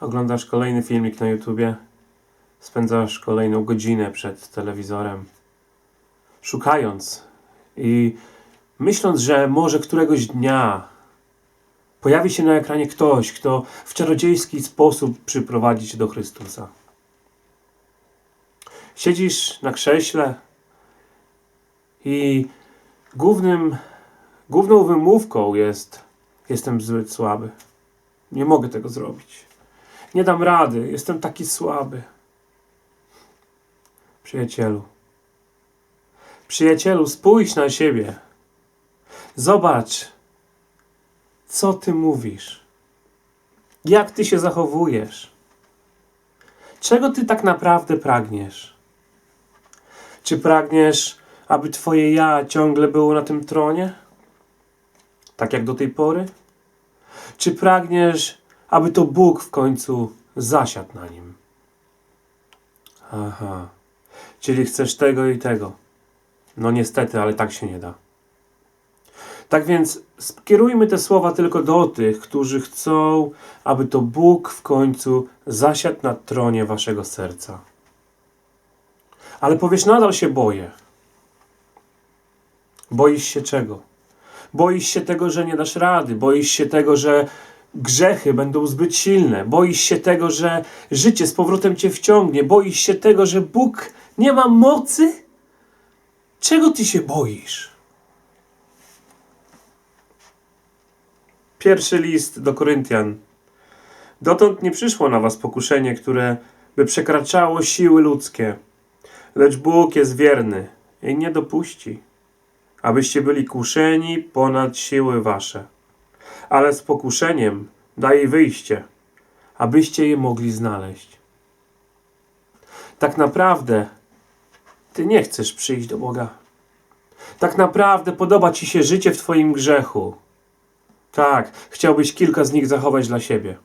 Oglądasz kolejny filmik na YouTubie, spędzasz kolejną godzinę przed telewizorem, szukając i myśląc, że może któregoś dnia pojawi się na ekranie ktoś, kto w czarodziejski sposób przyprowadzi cię do Chrystusa. Siedzisz na krześle i głównym, główną wymówką jest jestem zbyt słaby. Nie mogę tego zrobić. Nie dam rady, jestem taki słaby. Przyjacielu, przyjacielu, spójrz na siebie. Zobacz, co ty mówisz. Jak ty się zachowujesz. Czego ty tak naprawdę pragniesz? Czy pragniesz, aby twoje ja ciągle było na tym tronie? Tak jak do tej pory? Czy pragniesz, aby to Bóg w końcu zasiadł na nim? Aha, czyli chcesz tego i tego. No niestety, ale tak się nie da. Tak więc skierujmy te słowa tylko do tych, którzy chcą, aby to Bóg w końcu zasiadł na tronie waszego serca. Ale powiesz, nadal się boję. Boisz się czego? Boisz się tego, że nie dasz rady. Boisz się tego, że grzechy będą zbyt silne. Boisz się tego, że życie z powrotem cię wciągnie. Boisz się tego, że Bóg nie ma mocy? Czego ty się boisz? Pierwszy list do Koryntian. Dotąd nie przyszło na was pokuszenie, które by przekraczało siły ludzkie. Lecz Bóg jest wierny i nie dopuści, abyście byli kuszeni ponad siły wasze. Ale z pokuszeniem daje wyjście, abyście je mogli znaleźć. Tak naprawdę ty nie chcesz przyjść do Boga. Tak naprawdę podoba ci się życie w twoim grzechu. Tak, chciałbyś kilka z nich zachować dla siebie.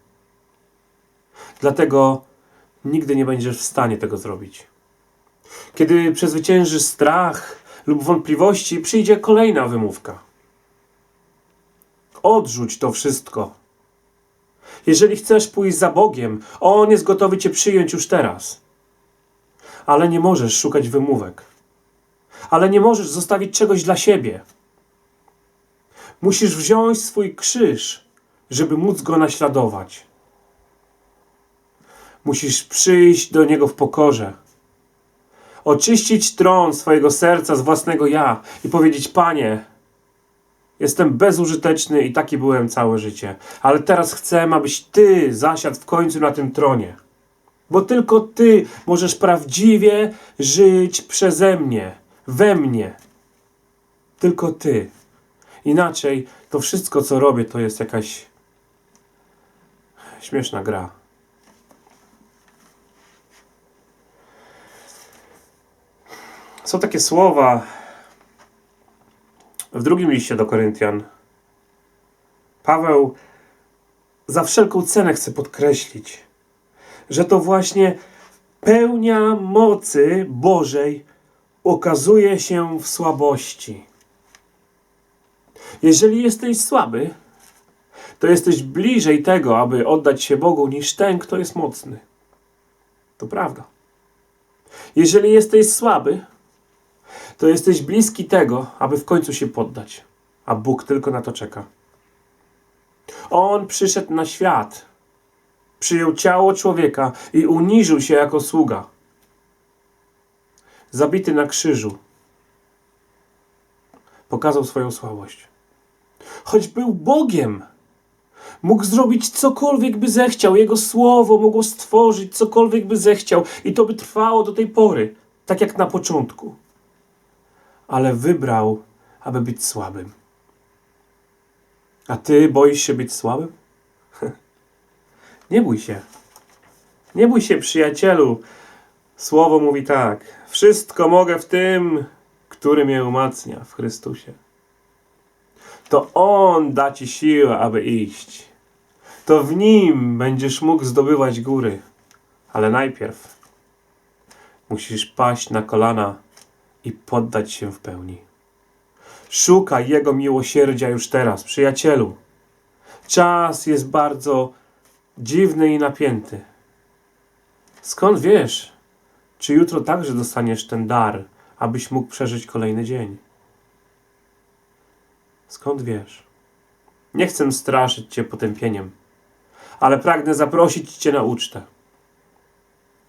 Dlatego nigdy nie będziesz w stanie tego zrobić. Kiedy przezwyciężysz strach lub wątpliwości, przyjdzie kolejna wymówka. Odrzuć to wszystko. Jeżeli chcesz pójść za Bogiem, On jest gotowy Cię przyjąć już teraz. Ale nie możesz szukać wymówek. Ale nie możesz zostawić czegoś dla siebie. Musisz wziąć swój krzyż, żeby móc go naśladować. Musisz przyjść do niego w pokorze. Oczyścić tron swojego serca z własnego ja i powiedzieć: Panie, jestem bezużyteczny i taki byłem całe życie, ale teraz chcę, abyś Ty zasiadł w końcu na tym tronie. Bo tylko Ty możesz prawdziwie żyć przeze mnie, we mnie. Tylko Ty. Inaczej to wszystko, co robię, to jest jakaś śmieszna gra. Są takie słowa w drugim liście do Koryntian. Paweł za wszelką cenę chce podkreślić, że to właśnie pełnia mocy Bożej okazuje się w słabości. Jeżeli jesteś słaby, to jesteś bliżej tego, aby oddać się Bogu, niż ten, kto jest mocny. To prawda. Jeżeli jesteś słaby, to jesteś bliski tego, aby w końcu się poddać, a Bóg tylko na to czeka. On przyszedł na świat, przyjął ciało człowieka i uniżył się jako sługa. Zabity na krzyżu, pokazał swoją słabość. Choć był Bogiem, mógł zrobić cokolwiek by zechciał, Jego słowo mogło stworzyć cokolwiek by zechciał i to by trwało do tej pory, tak jak na początku. Ale wybrał, aby być słabym. A ty boisz się być słabym? Nie bój się. Nie bój się, przyjacielu. Słowo mówi tak: Wszystko mogę w tym, który mnie umacnia w Chrystusie. To On da ci siłę, aby iść. To w Nim będziesz mógł zdobywać góry. Ale najpierw musisz paść na kolana i poddać się w pełni. Szukaj Jego miłosierdzia już teraz, przyjacielu. Czas jest bardzo dziwny i napięty. Skąd wiesz, czy jutro także dostaniesz ten dar, abyś mógł przeżyć kolejny dzień? Skąd wiesz? Nie chcę straszyć cię potępieniem, ale pragnę zaprosić cię na ucztę.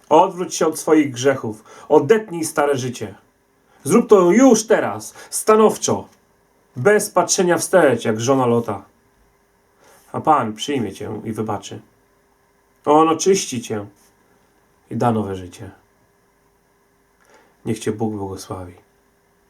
Odwróć się od swoich grzechów, odetnij stare życie. Zrób to już teraz, stanowczo, bez patrzenia wstecz, jak żona Lota. A Pan przyjmie cię i wybaczy. On oczyści cię i da nowe życie. Niech cię Bóg błogosławi.